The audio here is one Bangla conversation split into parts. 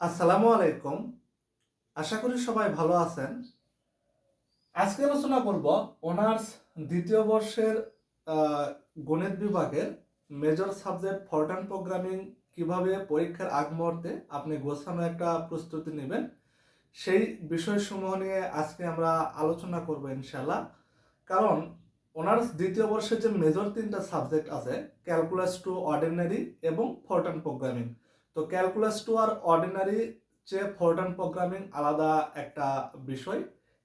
আসসালামু আলাইকুম। আশা করি সবাই ভালো আছেন। আজকে আলোচনা করব অনার্স দ্বিতীয় বর্ষের গণিত বিভাগের মেজর সাবজেক্ট ফরটান প্রোগ্রামিং কীভাবে পরীক্ষার আগ মুহূর্তে আপনি গোছানো একটা প্রস্তুতি নেবেন, সেই বিষয়সমূহ নিয়ে আজকে আমরা আলোচনা করব ইনশাল্লাহ কারণ অনার্স দ্বিতীয় বর্ষের যে মেজর তিনটা সাবজেক্ট আছে ক্যালকুলাস টু অর্ডিনারি এবং ফরটান প্রোগ্রামিং তো ক্যালকুলাস টু আর অর্ডিনারি চেয়ে ফরটান প্রোগ্রামিং আলাদা একটা বিষয়।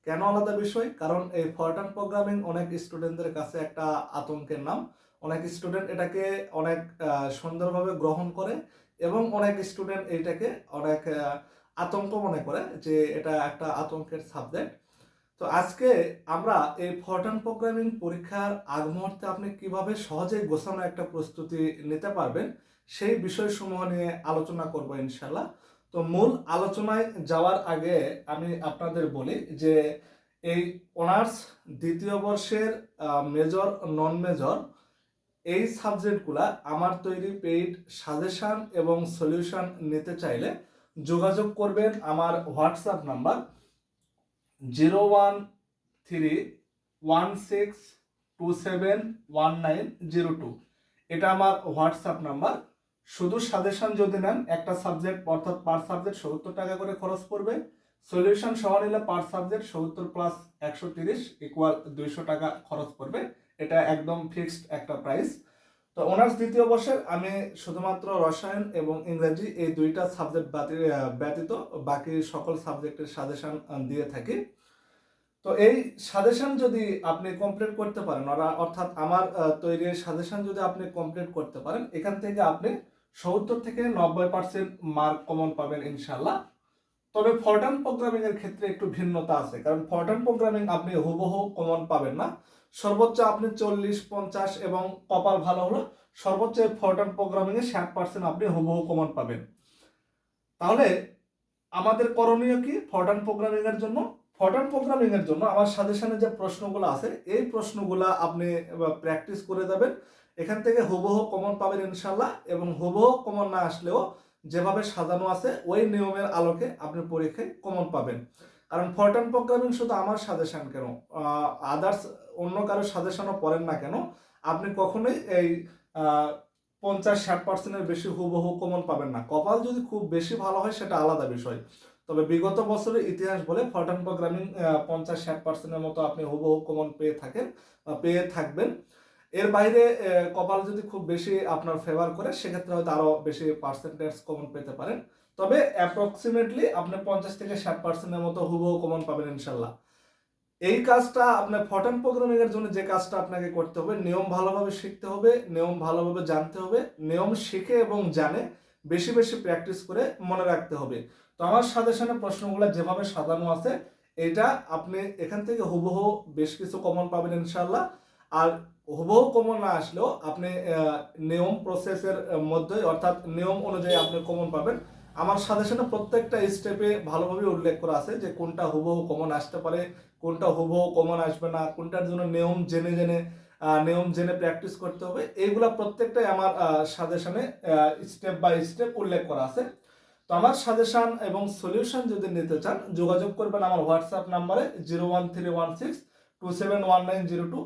কেন আলাদা বিষয়? কারণ এই ফরটান প্রোগ্রামিং অনেক স্টুডেন্টদের কাছে একটা আতঙ্কের নাম। অনেক স্টুডেন্ট এটাকে অনেক সুন্দরভাবে গ্রহণ করে এবং অনেক স্টুডেন্ট এইটাকে অনেক আতঙ্ক মনে করে যে এটা একটা আতঙ্কের সাবজেক্ট তো আজকে আমরা এই ফরটান প্রোগ্রামিং পরীক্ষার আগ মুহূর্তে আপনি কীভাবে সহজেই গোছানো একটা প্রস্তুতি নিতে পারবেন সেই বিষয়সমূহ নিয়ে আলোচনা করব ইনশাল্লাহ তো মূল আলোচনায় যাওয়ার আগে আমি আপনাদের বলি যে এই অনার্স দ্বিতীয় বর্ষের মেজর নন মেজর এই সাবজেক্টগুলা আমার তৈরি পেইড সাজেশন এবং সলিউশন নিতে চাইলে যোগাযোগ করবেন আমার WhatsApp number zero one three one six two seven one nine zero two. এটা আমার হোয়াটসঅ্যাপ নাম্বার। শুধু সাজেশন যদি নেন, একটা সাবজেক্ট অর্থাৎ পার সাবজেক্ট সত্তর টাকা করে খরচ পড়বে। সলিউশন সহ নিলে পার সাবজেক্ট সত্তর প্লাস একশো তিরিশ ইকুয়াল দুইশো টাকা খরচ পড়বে। এটা একদম ফিক্সড একটা প্রাইস তো অনার্স দ্বিতীয় বর্ষের, আমি শুধুমাত্র রসায়ন এবং ইংরেজি এই দুইটা সাবজেক্ট ব্যতীত বাকি সকল সাবজেক্টের সাজেশন দিয়ে থাকি। তো এই সাজেশন যদি আপনি কমপ্লিট করতে পারেন অরা- অর্থাৎ আমার তৈরি সাজেশন যদি আপনি কমপ্লিট করতে পারেন, এখান থেকে আপনি সত্তর থেকে নব্বই পার্সেন্ট মার্ক কমন পাবেন ইনশাল্লাহ তবে ফরটান প্রোগ্রামিং এর ক্ষেত্রে একটু ভিন্নতা আছে, কারণ ফরটান প্রোগ্রামিং আপনি হুবহু কমন পাবেন না। সর্বোচ্চ আপনি চল্লিশ, পঞ্চাশ এবং কপাল ভালো হলো, সর্বোচ্চ ফরটান প্রোগ্রামিং এ ষাট পার্সেন্ট আপনি হুবহু কমন পাবেন। তাহলে আমাদের করণীয় কি ফরটান প্রোগ্রামিং এর জন্য? ফরটান প্রোগ্রামিং এর জন্য আমার সাজেশনে যে প্রশ্নগুলো আছে, এই প্রশ্নগুলো আপনি প্র্যাকটিস করে যাবেন। এখান থেকে হুবহু কমন পাবেন ইনশাল্লাহ এবং হুবহু কমন না আসলেও যেভাবে সাজানো আছে, ওই নিয়মের আলোকে আপনি পরীক্ষায় কমন পাবেন। কারণ ফরটান প্রোগ্রামিং শুধু আমার সাজেশন কেন? আদার্স অন্য কারও সাজেশনও পড়েন না কেন? আপনি কখনোই এই পঞ্চাশ, ষাট পার্সেন্টের বেশি হুবহু কমন পাবেন না। কপাল যদি খুব বেশি ভালো হয়, সেটা আলাদা বিষয়। তবে বিগত বছরের ইতিহাস বলে ফরটান প্রোগ্রামিং পঞ্চাশ, ষাট পার্সেন্টের মতো আপনি হুবহু কমন পেয়ে থাকেন বা পেয়ে থাকবেন। এর বাইরে কপাল যদি খুব বেশি আপনার ফেভার করে, সেক্ষেত্রে হয়তো আরও বেশি পার্সেন্টেজ কমন পেতে পারেন। তবে অ্যাপ্রক্সিমেটলি আপনি পঞ্চাশ থেকে ষাট পার্সেন্টের মতো হুবহু কমন পাবেন ইনশাল্লাহ। এই কাজটা আপনার ফটন প্রোগ্রামিং এর জন্য যে কাজটা আপনাকে করতে হবে, নিয়ম ভালোভাবে শিখতে হবে, নিয়ম ভালোভাবে জানতে হবে, নিয়ম শিখে এবং জানে বেশি বেশি প্র্যাকটিস করে মনে রাখতে হবে। তো আমার সাজেশনে প্রশ্নগুলো যেভাবে সাজানো আছে, এটা আপনি এখান থেকে হুবহু বেশ কিছু কমন পাবেন ইনশাল্লাহ। আর হুবহু কমন না আসলেও আপনি নিয়ম প্রসেসের মধ্যে অর্থাৎ নিয়ম অনুযায়ী আপনি কমন পাবেন। আমার সাজেশনে প্রত্যেকটা স্টেপে ভালোভাবে উল্লেখ করা আছে যে কোনটা হুবহু কমন আসতে পারে, কোনটা হুবহু কমন আসবে না, কোনটার জন্য নিয়ম জেনে জেনে নিয়ম জেনে প্র্যাকটিস করতে হবে। এইগুলা প্রত্যেকটাই আমার সাজেশনে স্টেপ বাই স্টেপ উল্লেখ করা আছে। তো আমার সাজেশন এবং সলিউশন যদি নিতে চান, যোগাযোগ করবেন আমার হোয়াটসঅ্যাপ নাম্বারে zero one three one six two seven one nine zero two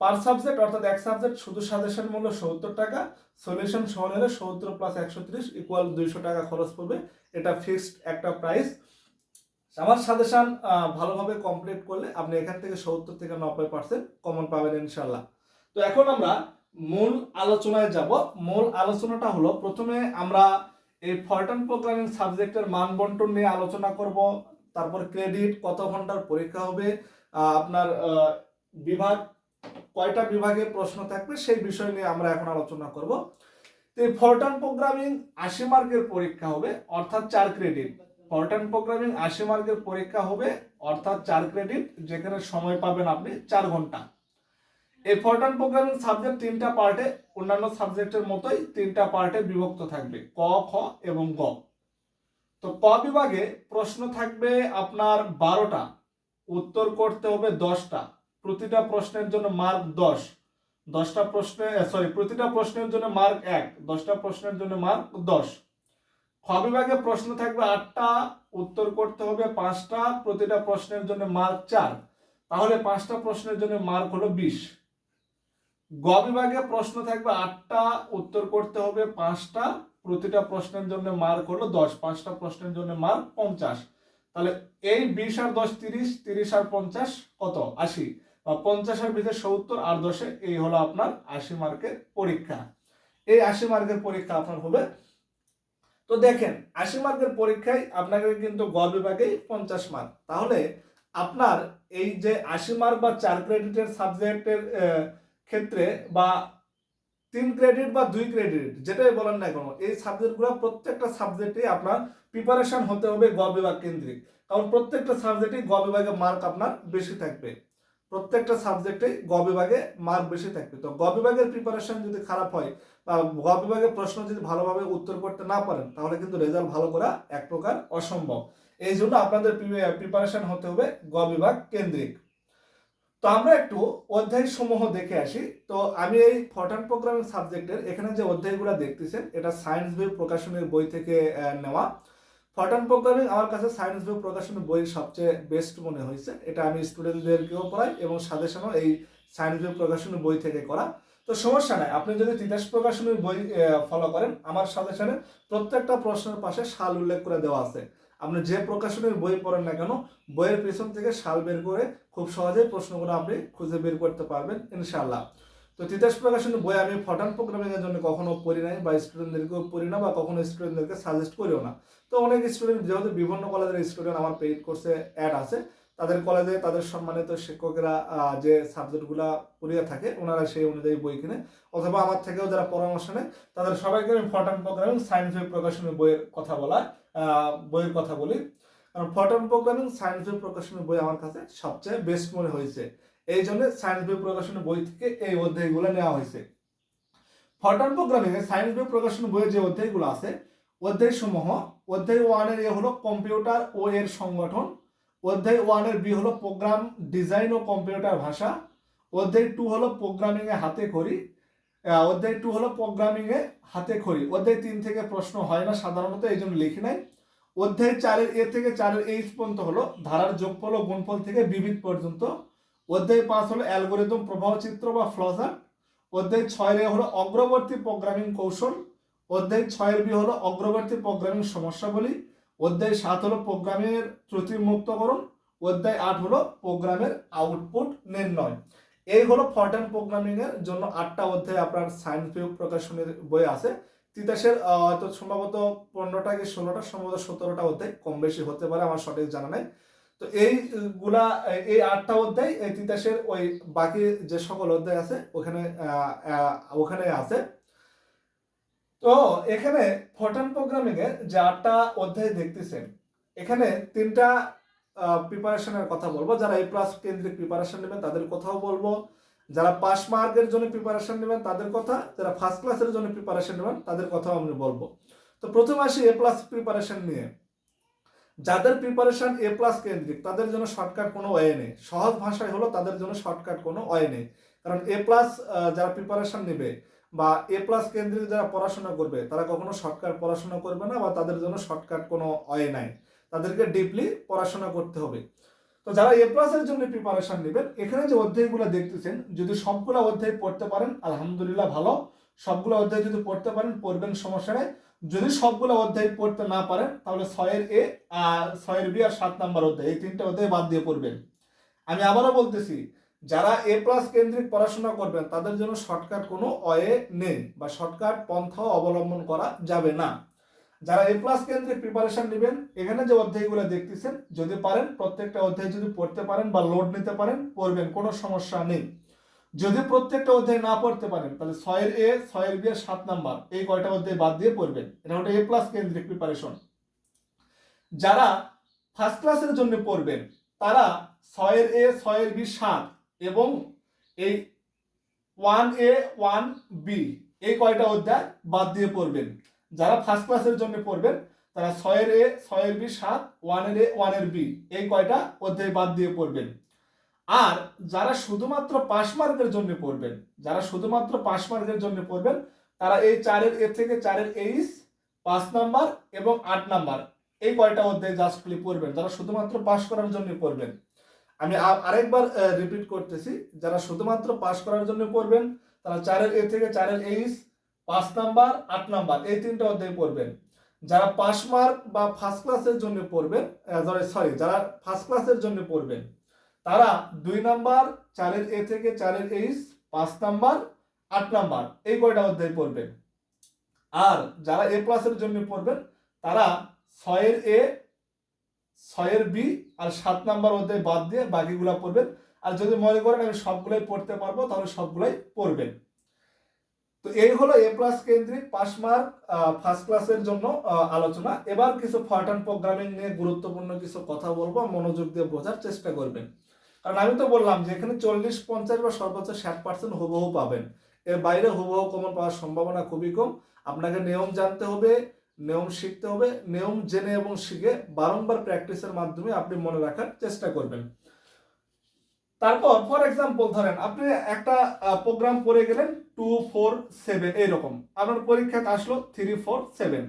per subject অর্থাৎ এক সাবজেক্ট শুধু সাজেশন মূল্য সত্তর টাকা, সলিউশন সহ নিলে সত্তর প্লাস একশো তিরিশ ইকুয়াল দুইশো টাকা খরচ পড়বে। এটা ফিক্সড একটা প্রাইস আমার সাজেশন ভালোভাবে কমপ্লিট করলে আপনি এখান থেকে সত্তর থেকে নব্বই পার্সেন্ট কমন পাবেন ইনশাল্লাহ তো এখন আমরা মূল আলোচনায় যাব। মূল আলোচনাটা হলো, প্রথমে আমরা এই ফরটান প্রোগ্রামিং সাবজেক্টের মান বন্টন নিয়ে আলোচনা করব, তারপর ক্রেডিট কত ঘণ্টার পরীক্ষা হবে আপনার বিভাগ কয়টা বিভাগে প্রশ্ন থাকবে সেই বিষয় নিয়ে আমরা এখন আলোচনা করব। তো ফরটান প্রোগ্রামিং আশি মার্কের পরীক্ষা হবে, অর্থাৎ চার ক্রেডিট। ফরটান প্রোগ্রামিং আশি মার্কের পরীক্ষা হবে, অর্থাৎ চার ক্রেডিট, যেখানে সময় পাবেন আপনি চার ঘণ্টা। এই ফরটান প্রোগ্রামিং সাবজেক্ট তিনটা পার্টে, অন্যান্য সাবজেক্টের মতোই তিনটা পার্টে বিভক্ত থাকবে, ক, খ এবং গ। তো ক বিভাগে প্রশ্ন থাকবে আপনার বারোটা, উত্তর করতে হবে দশটা প্রতিটা প্রশ্নের জন্য মার্ক দশ। দশটা প্রশ্নে সরি প্রতিটা প্রশ্নের জন্য মার্ক এক। দশটা প্রশ্নের জন্য মার্ক দশ। খ বিভাগে প্রশ্ন থাকবে আটটা, উত্তর করতে হবে পাঁচটা, প্রতিটা প্রশ্নের জন্য মার্ক চার। তাহলে পাঁচটা প্রশ্নের জন্য মার্ক হলো বিশ। গ বিভাগে প্রশ্ন থাকবে আটটা, উত্তর করতে হবে পাঁচটা, প্রতিটা প্রশ্নের জন্য মার্ক হলো দশ। পাঁচটা প্রশ্নের জন্য মার্ক পঞ্চাশ। তাহলে এই বিশ আর দশ তিরিশ তিরিশ আর পঞ্চাশ কত? আশি। বা পঞ্চাশ আর বিশে সত্তর, আর দশে এই হলো আপনার আশি মার্কের পরীক্ষা। এই আশি মার্কের পরীক্ষা আপনার হবে। তো দেখেন, আশি মার্কের পরীক্ষায় আপনাকে কিন্তু গ বিভাগেই পঞ্চাশ মার্ক তাহলে আপনার এই যে আশি মার্ক বা চার ক্রেডিটের সাবজেক্টের ক্ষেত্রে বা তিন ক্রেডিট বা দুই ক্রেডিট যেটাই বলেন না কেন, এই সাবজেক্টগুলো প্রত্যেকটা সাবজেক্টে আপনার প্রিপারেশন হতে হবে গ বিভাগ কেন্দ্রিক। কারণ প্রত্যেকটা সাবজেক্টে গ বিভাগে মার্ক আপনার বেশি থাকবে। প্রত্যেকটা সাবজেক্টে গ বিভাগে মার্ক বেশি থাকবে। তো গ বিভাগের প্রিপারেশন যদি খারাপ হয় বা গ বিভাগের প্রশ্ন যদি ভালোভাবে উত্তর করতে না পারেন, তাহলে কিন্তু রেজাল্ট ভালো করা এক প্রকার অসম্ভব। এই জন্য আপনাদের প্রিপারেশন হতে হবে গ বিভাগ কেন্দ্রিক। তো আমরা একটু অধ্যায় সমূহ দেখে আসি। তো আমি এই ফর্টান প্রোগ্রামিং সাবজেক্টের এখানে যে অধ্যায়গুলো দেখতেছেন, এটা সায়েন্স বই প্রকাশনের বই থেকে নেওয়া। ফর্টান প্রোগ্রামিং আমার কাছে সায়েন্স বই প্রকাশনের বই সবচেয়ে বেস্ট মনে হয়েছে। এটা আমি স্টুডেন্টদেরকেও পড়াই এবং সাথে সাজেশনও এই সায়েন্স বই প্রকাশনের বই থেকে করা। তো সমস্যা নাই, আপনি যদি তিতাস প্রকাশনের বই ফলো করেন, আমার সাথে সাজেশনে প্রত্যেকটা প্রশ্নের পাশে সাল উল্লেখ করে দেওয়া আছে। আপনি যে প্রকাশনের বই পড়েন না কেন, বইয়ের পেছন থেকে সাল বের করে খুব সহজেই প্রশ্নগুলো আপনি খুঁজে বের করতে পারবেন, ইনশাআল্লাহ। তো তিতাস প্রকাশনের বই আমি ফটান প্রোগ্রামিং এর জন্য কখনো পড়ি নাই বা স্টুডেন্টদেরকেও পড়ি না বা কখনো স্টুডেন্টদেরকে সাজেস্ট করিও না। তো অনেক স্টুডেন্ট যেহেতু বিভিন্ন কলেজের স্টুডেন্ট আমার পেইড কোর্সে অ্যাড আছে, তাদের কলেজে তাদের সম্মানিত শিক্ষকেরা যে সাবজেক্টগুলো পড়িয়ে থাকে, ওনারা সেই অনুযায়ী বই কিনে। অথবা আমার থেকেও যারা পরামর্শ নেয়, তাদের সবাইকে আমি ফটান প্রোগ্রামিং সায়েন্স বই প্রকাশনের বইয়ের কথা বলা বইয়ের কথা বলি। কারণ ফটন প্রোগ্রামিং সায়েন্স বই প্রকাশনের বই আমার কাছে সবচেয়ে বেস্ট মনে হয়েছে। এই জন্য সায়েন্স বই প্রকাশনের বই থেকে এই অধ্যায়গুলো নেওয়া হয়েছে। ফটন প্রোগ্রামিং এ সায়েন্স বই প্রকাশনের বইয়ের যে অধ্যায়গুলো আছে অধ্যায় সমূহ অধ্যায় ওয়ানের এ হলো কম্পিউটার ও এর সংগঠন, অধ্যায় ওয়ানের বি হলো প্রোগ্রাম ডিজাইন ও কম্পিউটার ভাষা, অধ্যায় টু হলো প্রোগ্রামিং এ হাতে খড়ি অধ্যায় টু হলো প্রোগ্রামিং এ হাতে খড়ি। অধ্যায় তিন থেকে প্রশ্ন হয় না সাধারণত এই জন্য লিখি নাই। অধ্যায় চারের এ থেকে চারের এইচ পর্যন্ত হলো ধারার যোগফল ও গুণফল থেকে বিবিধ পর্যন্ত। অধ্যায় পাঁচ হলো অ্যালগোরিদম প্রবাহ চিত্র বা ফ্লজার অধ্যায় ছয়ের হলো অগ্রবর্তী প্রোগ্রামিং কৌশল। অধ্যায় ছয়ের বি হলো অগ্রবর্তী প্রোগ্রামিং সমস্যাবলী। অধ্যায় সাত হলো প্রোগ্রামের ত্রুটি মুক্তকরণ অধ্যায় আট হলো প্রোগ্রামের আউটপুট নির্ণয়। এই হলো ফর্টান প্রোগ্রামিং এর জন্য আটটা অধ্যায় আপনার সায়েন্স ভিউ প্রকাশনের বই আছে। তিতাসের হয়তো সম্ভবত পনেরোটা কি ষোলোটা, সম্ভবত সতেরোটা অধ্যায় কম বেশি হতে পারে, আমার সঠিক জানা নাই। তো এই গুলা এই আটটা অধ্যায়, এই তিতাসের ওই বাকি যে সকল অধ্যায় আছে, ওখানে ওখানে আছে। তো এখানে ফটন প্রোগ্রামিং এর যে আটটা অধ্যায় দেখতেছেন, এখানে তিনটা প্রিপারেশনের কথা বলব। যারা এ প্লাস কেন্দ্রিক প্রিপারেশন নেবেন, তাদের কথাও বলব। যারা পাস মার্কের জন্য প্রিপারেশন নেবেন, তাদের কথা। যারা ফার্স্ট ক্লাসের জন্য প্রিপারেশন নেবেন, তাদের কথাও আমি বলব। তো প্রথমে আসি এ প্লাস প্রিপারেশন নিয়ে। যাদের প্রিপারেশন এ প্লাস কেন্দ্রিক, তাদের জন্য শর্টকাট কোনো ওয়ে নেই। সহজ ভাষায় হলো তাদের জন্য শর্টকাট কোনো ওয়ে নেই। কারণ এ প্লাস যারা প্রিপারেশন নেবে বা এ প্লাস কেন্দ্রিক যারা পড়াশোনা করবে, তারা কখনো শর্টকাট পড়াশোনা করবে না বা তাদের জন্য শর্টকাট কোনো ওয়ে নাই। তাদেরকে ডিপলি পড়াশোনা করতে হবে। তো যারা এ প্লাসের জন্য প্রিপারেশন নেবেন, এখানে যে অধ্যায়গুলো দেখতেছেন, যদি সবগুলো অধ্যায় পড়তে পারেন, আলহামদুলিল্লাহ ভালো। সবগুলো অধ্যায় যদি পড়তে পারেন, পড়বেন, সমস্যা নেই। যদি সবগুলো অধ্যায় পড়তে না পারেন, তাহলে ছয়ের এ আর ছয়ের বি আর সাত নাম্বার অধ্যায়, এই তিনটে অধ্যায় বাদ দিয়ে পড়বেন। আমি আবারও বলতেছি, যারা এ প্লাস কেন্দ্রিক পড়াশোনা করবেন, তাদের জন্য শর্টকাট কোনো অয়ে নেই বা শর্টকাট পন্থাও অবলম্বন করা যাবে না। যারা এ প্লাস কেন্দ্রিক প্রিপারেশন নেবেন, এখানে যে অধ্যায়গুলো দেখতেছেন, যদি পারেন, প্রত্যেকটা অধ্যায় যদি পড়তে পারেন বা লোড নিতে পারেন, পড়বেন, কোনো সমস্যা নেই। যদি প্রত্যেকটা অধ্যায় না পড়তে পারেন, তাহলে ছয়ের এ, ছয়ের বি আর সাত নাম্বার, এই কয়টা অধ্যায় বাদ দিয়ে পড়বেন। এটা হলো এ প্লাস কেন্দ্রিক প্রিপারেশন যারা ফার্স্ট ক্লাসের জন্য পড়বেন, তারা ছয়ের এ, ছয়ের বি সাত এবং এই ওয়ান এ, ওয়ান বি, এই কয়টা অধ্যায় বাদ দিয়ে পড়বেন। যারা ফার্স্ট ক্লাসের জন্য পড়বেন, তারা ছয়ের এ, ছয়ের বি সাত, ওয়ানের এ, ওয়ানের বি, এই কয়টা অধ্যায় বাদ দিয়ে পড়বেন। আর যারা শুধুমাত্র পাস মার্কের জন্য পড়বেন, যারা শুধুমাত্র পাস মার্কের জন্য পড়বেন, তারা এই চারের এ থেকে চারের এইচ, পাঁচ নাম্বার এবং আট নাম্বার, এই কয়টা অধ্যায় জাস্ট খালি পড়বেন, যারা শুধুমাত্র পাশ করার জন্য পড়বেন। আমি আরেকবার রিপিট করতেছি, যারা শুধুমাত্র পাশ করার জন্য পড়বেন, তারা চারের এ থেকে চারের এইচ, পাঁচ নাম্বার, আট নাম্বার, এই তিনটা অধ্যায় পড়বেন। যারা পাস মার্ক বা ফার্স্ট ক্লাসের জন্য পড়বেন সরি যারা ফার্স্ট ক্লাসের জন্য পড়বেন তারা দুই নাম্বার, চারের এ থেকে চারের এইচ, পাঁচ নাম্বার, আট নাম্বার, এই কয়টা অধ্যায় পড়বেন। আর যারা এ প্লাসের জন্য পড়বেন, তারা ছয়ের এ, ছয়ের বি আর সাত নাম্বার অধ্যায় বাদ দিয়ে বাকিগুলা পড়বেন। আর যদি মনে করেন আমি সবগুলোই পড়তে পারব, তাহলে সবগুলোই পড়বেন। তো এই হলো এ প্লাস কেন্দ্রিক পাস মার্ক ফার্স্ট ক্লাসের জন্য আলোচনা। এবার কিছু ফর্টান প্রোগ্রামিং নিয়ে গুরুত্বপূর্ণ কিছু কথা বলব, মনোযোগ দিয়ে বোঝার চেষ্টা করবেন। কারণ আমি তো বললাম যে এখানে চল্লিশ, পঞ্চাশ বা সর্বোচ্চ ষাট পার্সেন্ট হুবহু পাবেন। এর বাইরে হুবহু কমন পাওয়ার সম্ভাবনা খুবই কম। আপনাকে নিয়ম জানতে হবে, নিয়ম শিখতে হবে, নিয়ম জেনে এবং শিখে বারংবার প্র্যাকটিসের মাধ্যমে আপনি মনে রাখার চেষ্টা করবেন। তারপর ফর এক্সাম্পল ধরেন আপনি একটা প্রোগ্রাম করে গেলেন টু ফোর সেভেন এইরকম। আপনার পরীক্ষাতে আসলো থ্রি ফোর সেভেন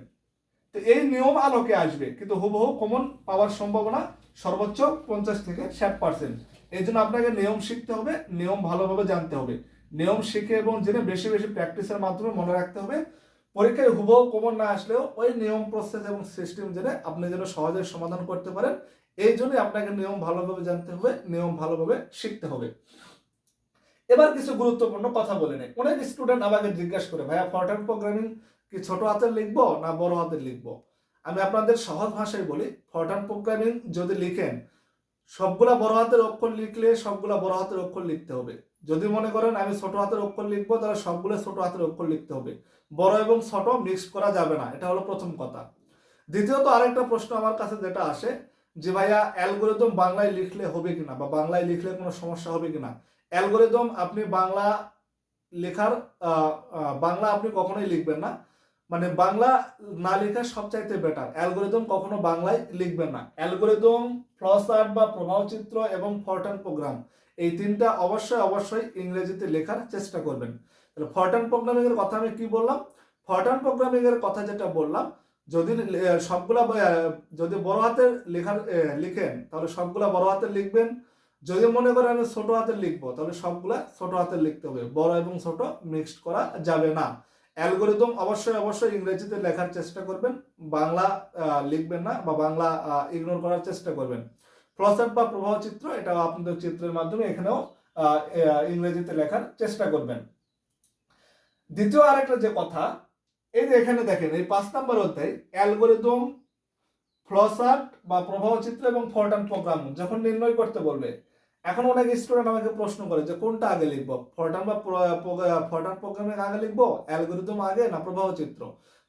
তো এই নিয়ম আলোকে আসবে, কিন্তু হুবহু কমন পাওয়ার সম্ভাবনা সর্বোচ্চ পঞ্চাশ থেকে ষাট পার্সেন্ট এই জন্য আপনাকে নিয়ম শিখতে হবে, নিয়ম ভালোভাবে জানতে হবে। নিয়ম শিখে এবং জেনে বেশি বেশি প্র্যাকটিসের মাধ্যমে মনে রাখতে হবে। পরীক্ষায় হুবহু কমন না আসলেও ওই নিয়ম প্রসেস এবং সিস্টেম জেনে আপনি যেন সহজে সমাধান করতে পারেন। এই জন্যই আপনাকে নিয়ম ভালোভাবে জানতে হবে, নিয়ম ভালোভাবে শিখতে হবে। এবার কিছু গুরুত্বপূর্ণ কথা বলে নেই। অনেক স্টুডেন্ট আমাকে জিজ্ঞাসা করে, ভাইয়া ফরটান প্রোগ্রামিং কি ছোট হাতের লিখব না বড় হাতের লিখব? আমি আপনাদের সহজ ভাষায় বলি ফরটান প্রোগ্রামিং যদি লিখেন সবগুলা বড় হাতের অক্ষর লিখলে সবগুলা বড় হাতের অক্ষর লিখতে হবে। যদি মনে করেন আমি ছোট হাতের অক্ষর লিখব, তাহলে সবগুলো ছোট হাতের অক্ষর লিখতে হবে। বড় এবং ছোট মিক্স করা যাবে না, এটা হলো প্রথম কথা। দ্বিতীয়ত আরেকটা প্রশ্ন আমার কাছে যেটা আসে, যে ভাইয়া অ্যালগোরিদম বাংলায় লিখলে হবে কিনা বা বাংলায় লিখলে কোনো সমস্যা হবে কিনা? অ্যালগোরিদম আপনি বাংলা লেখার বাংলা আপনি কখনোই লিখবেন না। মানে বাংলা না লেখা সবচাইতে বেটার অ্যালগোরিদম কখনো বাংলায় লিখবেন না। অ্যালগোরিদম ফ্লস আর্ট বা প্রবাহচিত্র এবং ফরটান প্রোগ্রাম এই তিনটা অবশ্যই অবশ্যই ইংরেজিতে লেখার চেষ্টা করবেন। তাহলে ফরটান প্রোগ্রামিং এর কথা আমি কি বললাম? ফরটান প্রোগ্রামিং এর কথা যেটা বললাম, যদি সবগুলা যদি বড় হাতের লেখার লিখেন, তাহলে সবগুলা বড় হাতের লিখবেন। যদি মনে করেন আমি ছোট হাতের লিখব, তাহলে সবগুলা ছোট হাতের লিখতে হবে। বড় এবং ছোট মিক্সড করা যাবে না। অ্যালগোরিদম অবশ্যই অবশ্যই ইংরেজিতে লেখার চেষ্টা করবেন, বাংলা লিখবেন না বা বাংলা ইগনোর করার চেষ্টা করবেন। ফ্লসার্ট বা প্রবাহ চিত্র, এটাও আপনাদের চিত্রের মাধ্যমে এখানেও ইংরেজিতে লেখার চেষ্টা করবেন। দ্বিতীয় আরেকটা যে কথা, এই যে এখানে দেখেন, এই পাঁচ নাম্বার অধ্যায়, অ্যালগোরিদম ফ্লসার্ট বা প্রবাহ চিত্র এবং ফরটান প্রোগ্রাম, যখন নির্ণয় করতে বলবে এখন অনেক স্টুডেন্ট আমাকে প্রশ্ন করে যে কোনটা আগে লিখব? ফরটান বা ফরটান প্রোগ্রামিং আগে লিখব? অ্যালগোরিদম আগে না প্রবাহ চিত্র?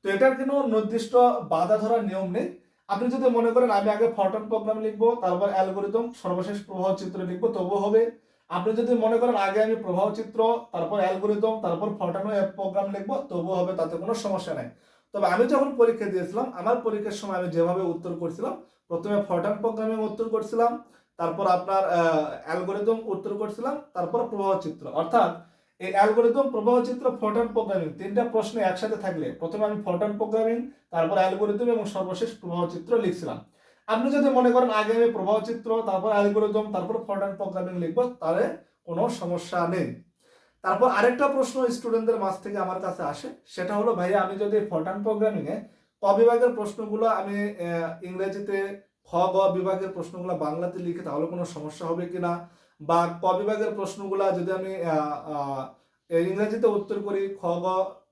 তো এটার কোনো নির্দিষ্ট বাধা ধরার নিয়ম নেই। আপনি যদি মনে করেন আমি আগে ফরটান প্রোগ্রাম লিখব, তারপর অ্যালগোরিদম সর্বশেষ প্রবাহ চিত্র লিখব, তবুও হবে। আপনি যদি মনে করেন আগে আমি প্রবাহ চিত্র, তারপর অ্যালগোরিদম তারপর ফরটান প্রোগ্রাম লিখব, তবুও হবে, তাতে কোনো সমস্যা নাই। তবে আমি যখন পরীক্ষা দিয়েছিলাম, আমার পরীক্ষার সময় আমি যেভাবে উত্তর করছিলাম, প্রথমে ফরটান প্রোগ্রামিং উত্তর করছিলাম তারপর আপনার অ্যালগোরিদম উত্তর করছিলাম, তারপর প্রবাহ চিত্র। অর্থাৎ এই অ্যালগোরিদম প্রবাহ চিত্র ফরটান প্রোগ্রামিং তিনটা প্রশ্ন একসাথে থাকলে, প্রথমে আমি ফরটান প্রোগ্রামিং তারপর অ্যালগোরিদম এবং সর্বশেষ প্রবাহ চিত্র লিখছিলাম। আপনি যদি মনে করেন আগে আমি প্রবাহ চিত্র, তারপর অ্যালগোরিদম তারপর ফরটান প্রোগ্রামিং লিখব, তাহলে কোনো সমস্যা নেই। তারপর আরেকটা প্রশ্ন স্টুডেন্টদের মাঝ থেকে আমার কাছে আসে, সেটা হলো, ভাইয়া, আমি যদি ফরটান প্রোগ্রামিং এ ক বিভাগের প্রশ্নগুলো আমি ইংরেজিতে খ, গ বিভাগের প্রশ্নগুলো বাংলাতে লিখে তাহলে কোনো সমস্যা হবে কি না বা ক বিভাগের প্রশ্নগুলো যদি আমি ইংরেজিতে উত্তর করি, খ, গ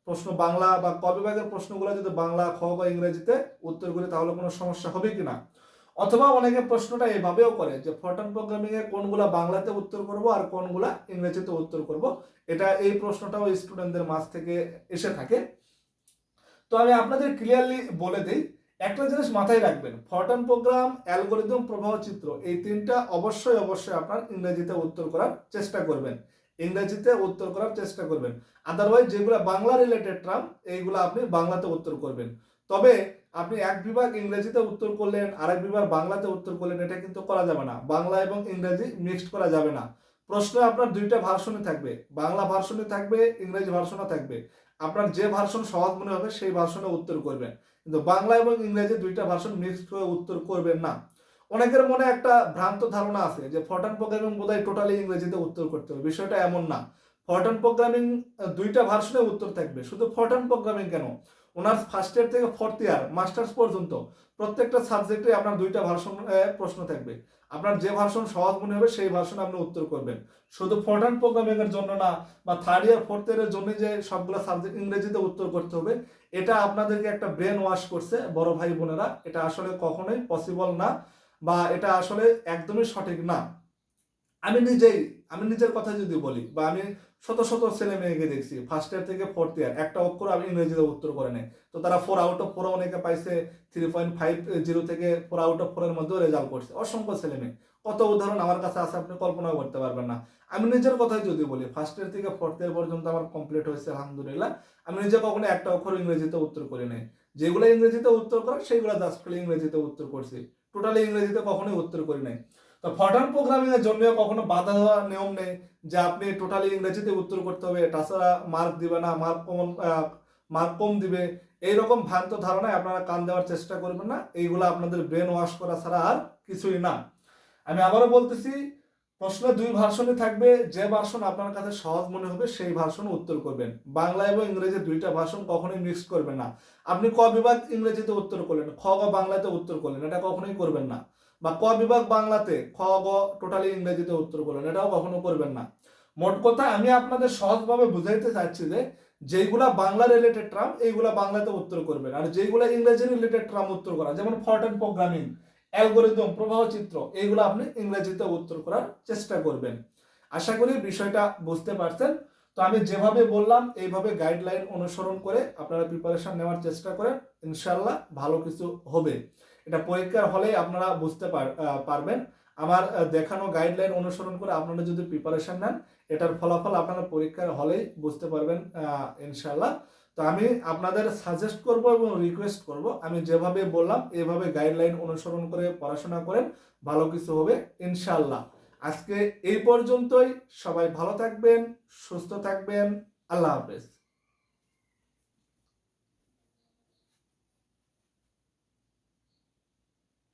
প্রশ্ন বাংলা বা ক বিভাগের প্রশ্নগুলো যদি বাংলা, খ, গ ইংরেজিতে উত্তর করি তাহলে কোনো সমস্যা হবে কি না অথবা অনেকে প্রশ্নটা এভাবেও করে যে ফটন প্রোগ্রামিং এ কোনগুলা বাংলাতে উত্তর করব আর কোনগুলা ইংরেজিতে উত্তর করব। এটা এই প্রশ্নটাও স্টুডেন্টদের মাঝ থেকে এসে থাকে। তো আমি আপনাদের ক্লিয়ারলি বলে দিই একটা জিনিস মাথায় রাখবেন ফটন প্রোগ্রাম অ্যালগোরিদম প্রবাহ চিত্র, এই তিনটা অবশ্যই অবশ্যই আপনার ইংরেজিতে উত্তর করার চেষ্টা করবেন। ইংরেজিতে উত্তর করার চেষ্টা করবেন। আদারওয়াইজ যেগুলো বাংলা রিলেটেড টার্ম এইগুলো আপনি বাংলাতে উত্তর করবেন। তবে আপনি এক বিভাগ ইংরেজিতে উত্তর করলেন, আরেক বিভাগ বাংলাতে উত্তর করলেন, এটা কিন্তু করা যাবে না। বাংলা এবং ইংরেজি মিক্সড করা যাবে না। প্রশ্ন আপনার দুইটা ভার্সনে থাকবে। বাংলা ভার্সনে থাকবে, ইংরেজি ভার্সনে থাকবে। আপনার যে ভার্সন সহজ মনে হবে, সেই ভার্সনে উত্তর করবেন। কিন্তু বাংলা এবং ইংরেজি দুইটা ভাষণ মিক্সড হয়ে উত্তর করবেন না। অনেকের মনে একটা ভ্রান্ত ধারণা আছে যে ফর্টান প্রোগ্রামিং বোধহয় টোটালি ইংরেজিতে উত্তর করতে হবে। বিষয়টা এমন না। ফর্টান প্রোগ্রামিং দুইটা ভার্সনে উত্তর থাকবে। শুধু ফর্টান প্রোগ্রামিং কেন? অনার্স ফার্স্ট ইয়ার থেকে ফোর্থ ইয়ার মাস্টার্স পর্যন্ত প্রত্যেকটা সাবজেক্টে আপনার দুইটা ভার্সন প্রশ্ন থাকবে। আপনার যে ভার্সন সহজ মনে হবে, সেই ভার্সনে আপনি উত্তর করবেন। শুধু ফর্টান প্রোগ্রামিং এর জন্য না, বা থার্ড ইয়ার ফোর্থ ইয়ারের জন্য যে সবগুলো সাবজেক্ট ইংরেজিতে উত্তর করতে হবে, এটা আপনাদেরকে একটা ব্রেন ওয়াশ করছে, বড় ভাই বোনেরা। এটা আসলে কখনোই পসিবল না, বা এটা আসলে একদমই সঠিক না। আমি নিজেই, আমি নিজের কথা যদি বলি, বা আমি শত শত ছেলে মেয়েকে দেখছি ফার্স্ট ইয়ার থেকে ফোর্থ ইয়ার একটা অক্ষর আমি ইংরেজিতে উত্তর করে নেই। তো তারা ফোর আউট অফ ফোর অনেকে পাইছে থ্রি পয়েন্ট ফাইভ জিরো থেকে ফোর আউট অফ ফোরের মধ্যেও রেজাল্ট করছে। অসংখ্য ছেলে মেয়ে। কত উদাহরণ আমার কাছে আছে, আপনি কল্পনাও করতে পারবেন না। আমি নিজের কথাই যদি বলি ফার্স্ট ইয়ার থেকে ফোর্থ ইয়ার পর্যন্ত আমার কমপ্লিট হয়েছে, আলহামদুলিল্লাহ। আমি নিজে কখনো একটা অক্ষর ইংরেজিতে উত্তর করি নাই। যেগুলো ইংরেজিতে উত্তর করে, সেইগুলো জাস্ট ইংরেজিতে উত্তর করছি। টোটালি ইংরেজিতে কখনোই উত্তর করি নাই। তো ফর্টান প্রোগ্রামিং এর জন্য কখনো বাধা দেওয়ার নিয়ম নেই যে আপনি টোটালি ইংরেজিতে উত্তর করতে হবে, তাছাড়া মার্ক দিবে না মার্ক কমন মার্ক কম দিবে। এইরকম ভ্রান্ত ধারণায় আপনারা কান দেওয়ার চেষ্টা করবেন না। এইগুলো আপনাদের ব্রেন ওয়াশ করা ছাড়া আর কিছুই না। আমি আবারও বলতেছি প্রশ্ন দুই ভার্সনে থাকবে। যে ভার্সন আপনার কাছে সহজ মনে হবে, সেই ভার্সন উত্তর করবেন। বাংলা এবং ইংরেজি দুইটা ভার্সন কখনোই মিক্স করবেন না। আপনি ক বিভাগ ইংরেজিতে উত্তর করলেন, খ গ বাংলাতে উত্তর করলেন, এটা কখনোই করবেন না। বা ক বিভাগ বাংলাতে খ, গ টোটালি ইংরেজিতে উত্তর করলেন। এটাও কখনো করবেন না। মোট কথা আমি আপনাদের সহজভাবে বুঝাইতে চাচ্ছি যে, যেইগুলা বাংলা রিলেটেড ট্রাম এইগুলা বাংলাতে উত্তর করবেন। আর যেইগুলা ইংরেজি রিলেটেড ট্রাম উত্তর করা, যেমন ফর্টেন প্রোগ্রামিং অ্যালগোরিদম প্রবাহ চিত্র, এইগুলো আপনি ইংরেজিতে উত্তর করার চেষ্টা করবেন। আশা করি বিষয়টা বুঝতে পারছেন। তো আমি যেভাবে বললাম, এইভাবে গাইডলাইন অনুসরণ করে আপনারা প্রিপারেশন নেওয়ার চেষ্টা করেন। ইনশাল্লাহ ভালো কিছু হবে। এটা পরীক্ষার হলে আপনারা বুঝতে পার- পারবেন। আমার দেখানো গাইডলাইন অনুসরণ করে আপনারা যদি প্রিপারেশন নেন, এটার ফলাফল আপনারা পরীক্ষার হলেই বুঝতে পারবেন ইনশাল্লাহ তো আমি আপনাদের সাজেস্ট করব এবং রিকোয়েস্ট করব। আমি যেভাবে বললাম, এভাবে গাইডলাইন অনুসরণ করে পড়াশোনা করেন, ভালো কিছু হবে ইনশাল্লাহ আজকে এই পর্যন্তই। সবাই ভালো থাকবেন, সুস্থ থাকবেন। আল্লাহ হাফেজ।